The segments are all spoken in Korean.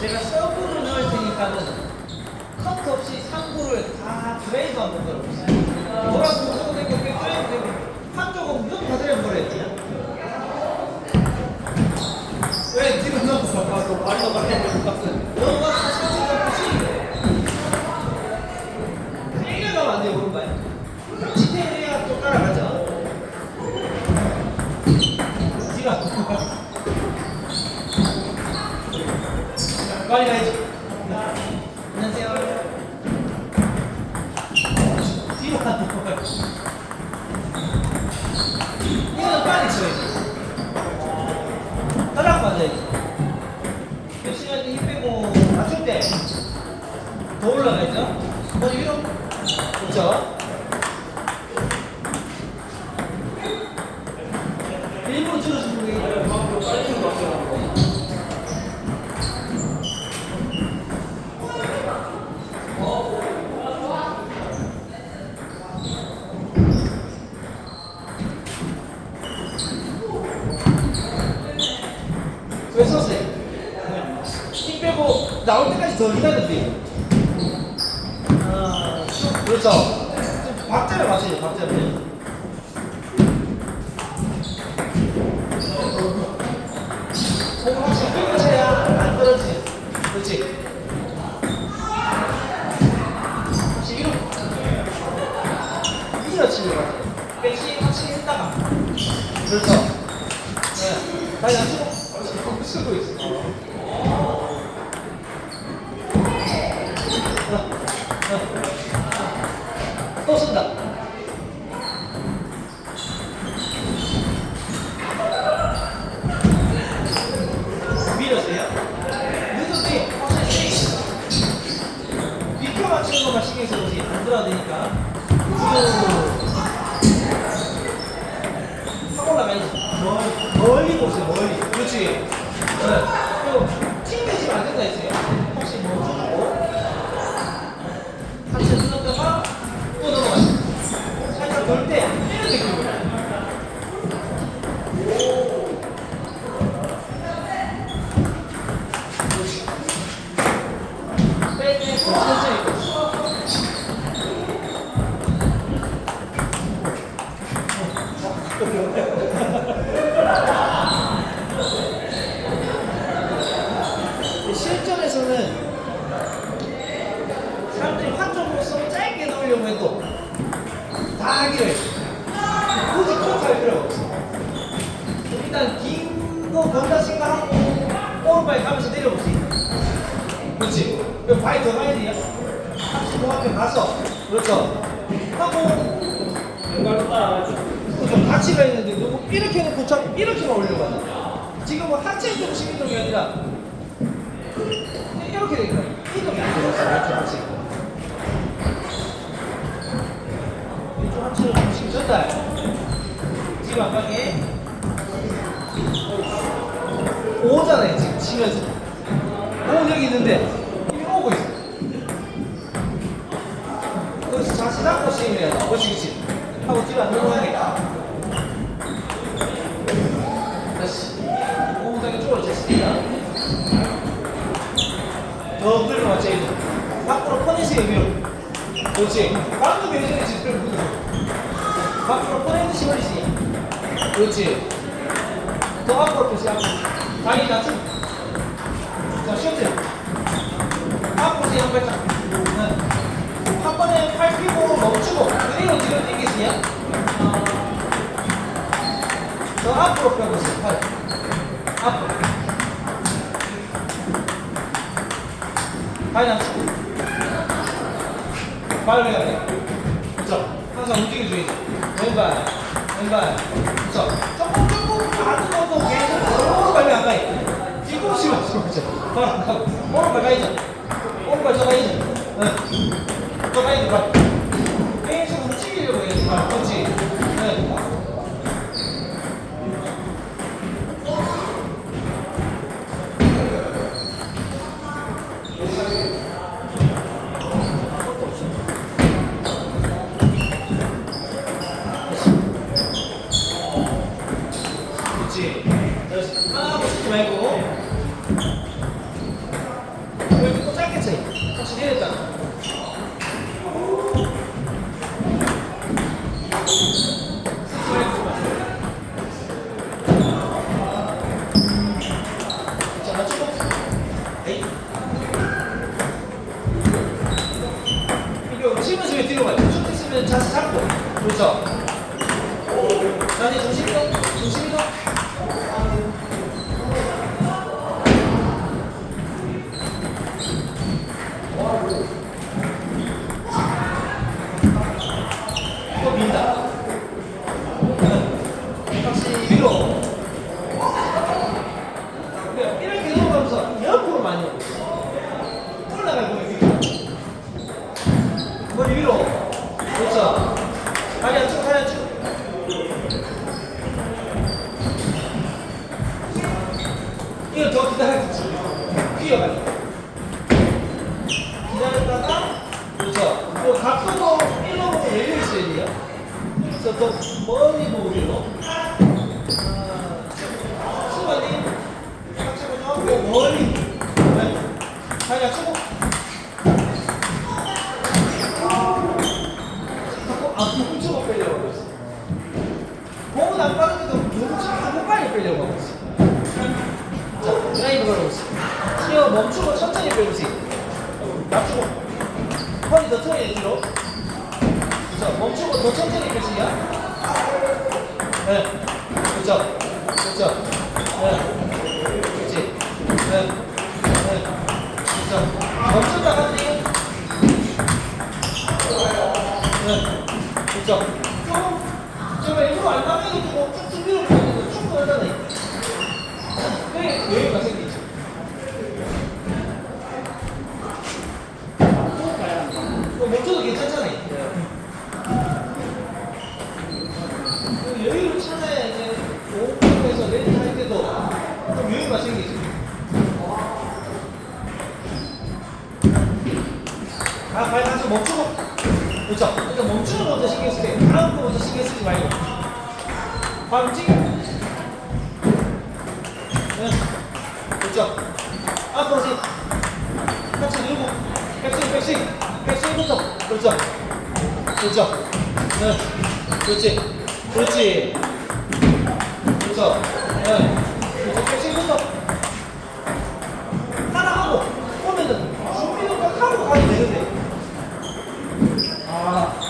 제가 서브를 넣을 테니까는 커트 없이 3구를 다 드레이브 한번 걸어보세요. 돌아서 무조건 되고 드레이브 되고 한쪽은 무조건 다 드레이브 걸어야지. 왜? 바로 바로 바로 박스. 너가 사실 없이 이래가면 안 돼요 오른발. 지탱해야 또 따라가죠. 지가. 빨리 가야지. 안녕하세요. 이거는 빨리 쳐야지. 따라 맞아야지. 열심히 할때 힘 빼고 맞출 때 더 올라가야죠. 머리 위로. 그렇죠. 일부러 줄여주는 게 빨리 치는 거 같아요. 왜 썼어요? 힘 빼고 나올 때까지 더 기다렸대요. 아, 그렇죠. 좀 박자를 맞춰요, 박자를. 확실히 끌고 안. 그렇지. 혹시 위로. 밀어치는 거 같아요. 백신 확실히 했다가. 그렇죠. 네. 다시 신경 써보지. 안 들어야 되니까. 확 올라가야지. 멀리, 멀리 보세요, 멀리. 그렇지. 네. 그리고 튕겨지면 안 된다 했어요. 혹시 멈춰주고. 한채 눌렀다가 또 넘어가요. 살짝 돌 때, 이렇게 돌요 빼빼 천천히 그렇죠. 하고 왼발로 따라가죠. 그렇죠. 가야 되는데 너무 이렇게 놓고 저 이렇게만 하잖아. 지금은 하체 중심 이동이 아니라 이렇게 되니까 이동이 안 되겠어. 이렇게 하체. 이쪽 하체로 중심 전달. 지금 안 가게. 오잖아요, 지금 치면서. 오 여기 있는데 돼. 그렇지, 그렇지. 하고 뒤로 안 넘어가야겠다. 다시. 오무당이 쪽으로 쳤습니다. 더 끌고 왔지. 밖으로 퍼내세요, 위로. 그렇지. 방금 예전에 지금. 밖으로 퍼내듯이 버리시. 그렇지. 더 앞으로 펴시, 앞으로. 다리 낮추. 자, 쉬었죠? 앞으로 세한 발짝. 네. 한 번에 팔 피고 멈추고 그대로 뒤로 당기세요. 더 앞으로 펴보세요. 팔. 앞으로. 발 낮추고. 발 올려야 돼. 그렇죠. 항상 움직여줘야죠. 왼발, 왼발. 그렇죠. 조금 조금 가는 것도 계속 오른발이 안 가요. 뒤꿈치 맞추고 그렇죠. 발안 가고. 오른발 가야죠. 그렇죠. 자, 이제 중심이 더, 중심이 더. 또 민다. 확실히 위로. 그냥 이렇게 넘어가면서 옆으로 많이 오고 있어. 올라가고 이렇게. 머리 위로. 그렇죠. 다리 안쪽, 다리 안쪽. 이거 더 기다려야지. 휘어가지고. 기다렸다가, 그렇죠. 또 각도도 일로 보고 열려 있어야 돼요. 그래서 더 멀리 보고 일로. 아, 수반님, 상체로 좀 멀리. 네. 다리 안쪽. 아, 훔쳐가 빼려고 하고 있어. 공은 안 빠르게도 훔쳐가고 빨리 빼려고 하고 있어. 자, 드라이브 걸고 있어. 뛰어 멈추고 천천히 빼보지. 낮추고. 허리 더 틀어야 뒤로. 자, 멈추고 더 천천히 빼지야. 네. 그렇죠. 그렇죠. 네. 그렇지. 네. 네. 그렇죠. 멈춘다 같지? 네. 그렇죠. 좀, 제가 일부러 안 당겨가지고 쭉쭉 밀어보니까 쭉 걸잖아요. 그게 여유가 생기 죠. 또 멈춰도 괜찮잖아요. 그. 아, 발 다시 멈추고. 그렇죠. 그러니까 멈추는 것부터 신경 쓰세요. 다음 거부터 신경 쓰지 말고. 발 움직여. 네. 그렇죠. 앞으로 씩 같이 들고. 백스윙, 백스윙. 백스윙부터. 그렇죠. 그렇죠. 네. 그렇지. 그렇지. 그렇죠. 네. 그렇죠. 아.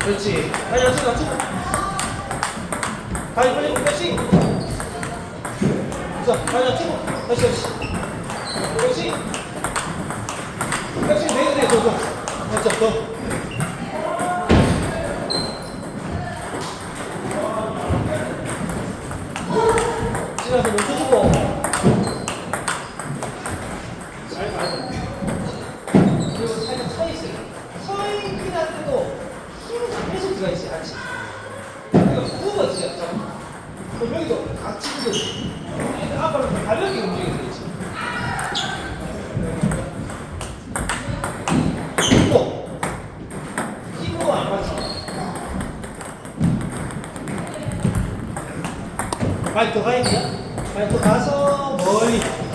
그렇지. 다리 낮추고 낮추고. 다리 벌리고 다시. 자, 다리 낮추고. 다시 다시. 그렇지. 다시 내야 돼, 더, 더. 맞죠, 더. 앞으로 가볍게 움직이게 되지. 또 힘으로 안 맞지. 많이 더 가야 돼요? 많이 더 가서 멀리.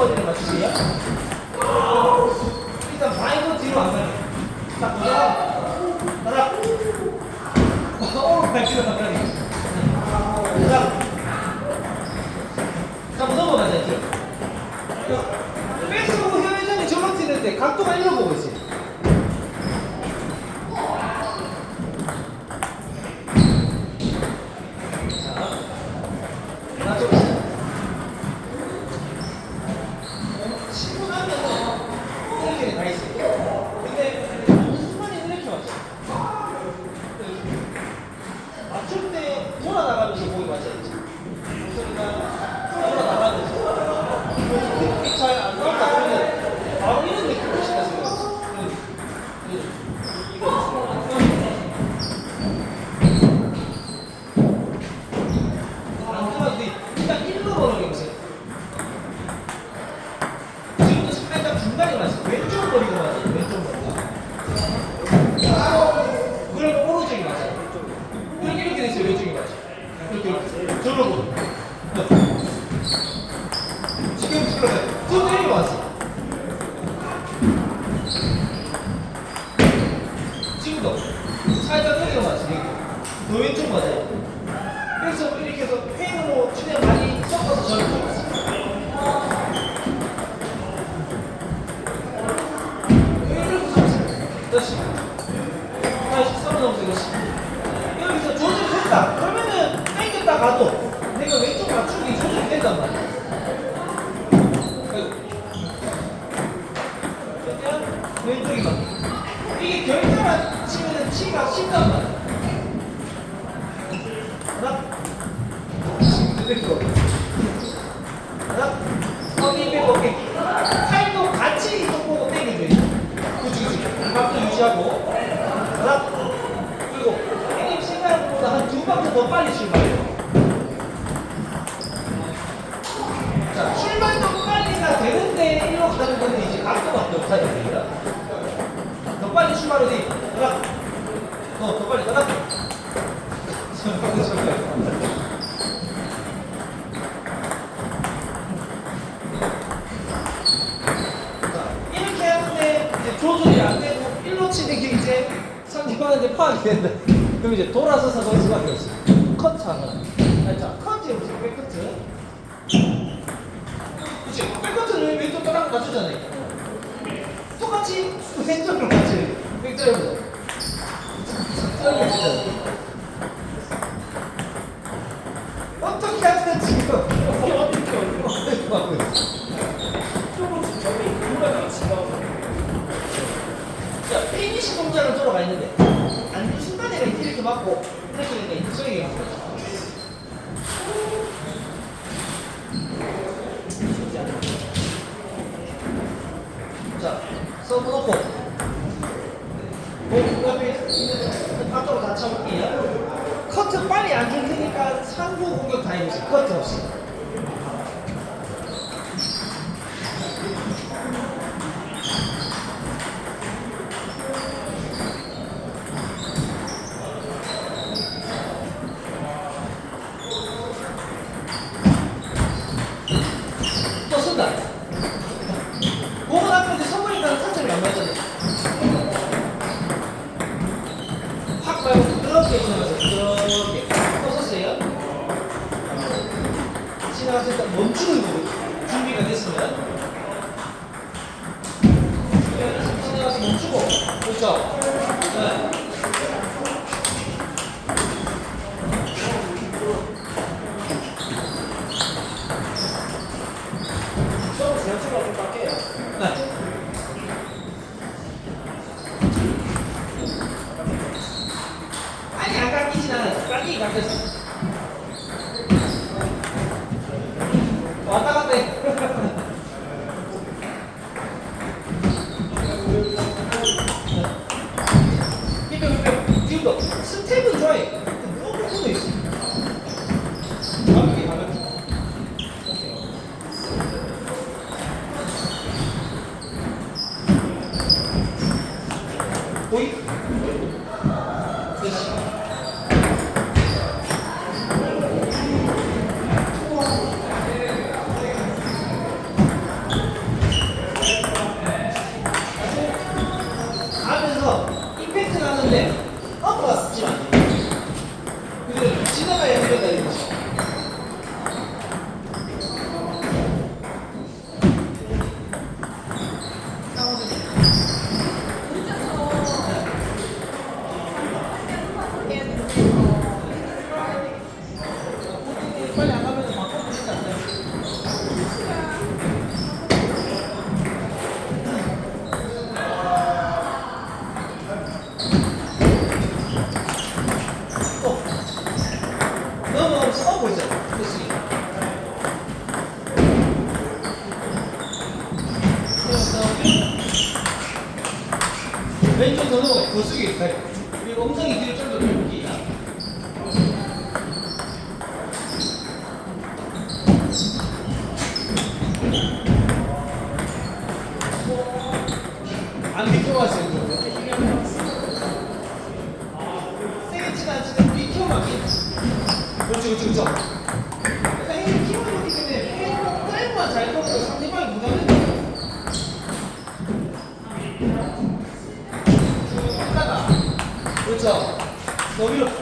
버튼을 맞추세요. 일단 마이크 뒤로 안 가요. 딱 보자. 하나. 어, 발키로 나가네. 그래서 더 빨리 출발해요. 자, 출발도 빨리가 되는데 일로 가는 건데 이제 각도밖에 없어야 됩니다. 더 빨리 출발하니 연락. 더, 더 빨리 연락. 이렇게 하는데 이제 조절이 안 되고 일로 치는 게 이제 상대방한테 파악이 된다. 그럼 이제 돌아서 사고할 수밖에 없어요. 컷 하면 아, 자 컷이 무슨 백커트 그치? 백커트는 왼쪽 떠랑 맞추잖아요 똑같이? 왼쪽으로 맞지 왼쪽으로. 맞잖아 자, 서브 놓고. 목 옆에 바쪽으로 다 차볼게요. 커트 빨리 안 줄 테니까 상부 공격 다 해보세요. 커트 없이. 지만 지금 비켜만 그렇지 그렇죠 키워놓기, 우쭈우쭈 우쭈우.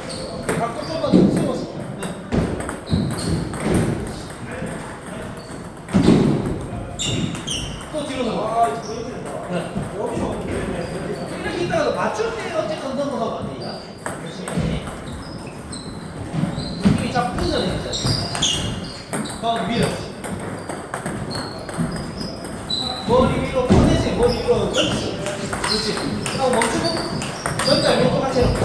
이거 그렇지. 하고 멈추고. 여기다 이렇게 같이 해놓고.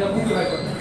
いや僕が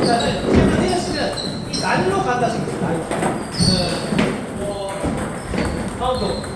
일단은 지금 혜연 씨는 이 날로 간다 생각해. 날로. 네. 어, 다음 거.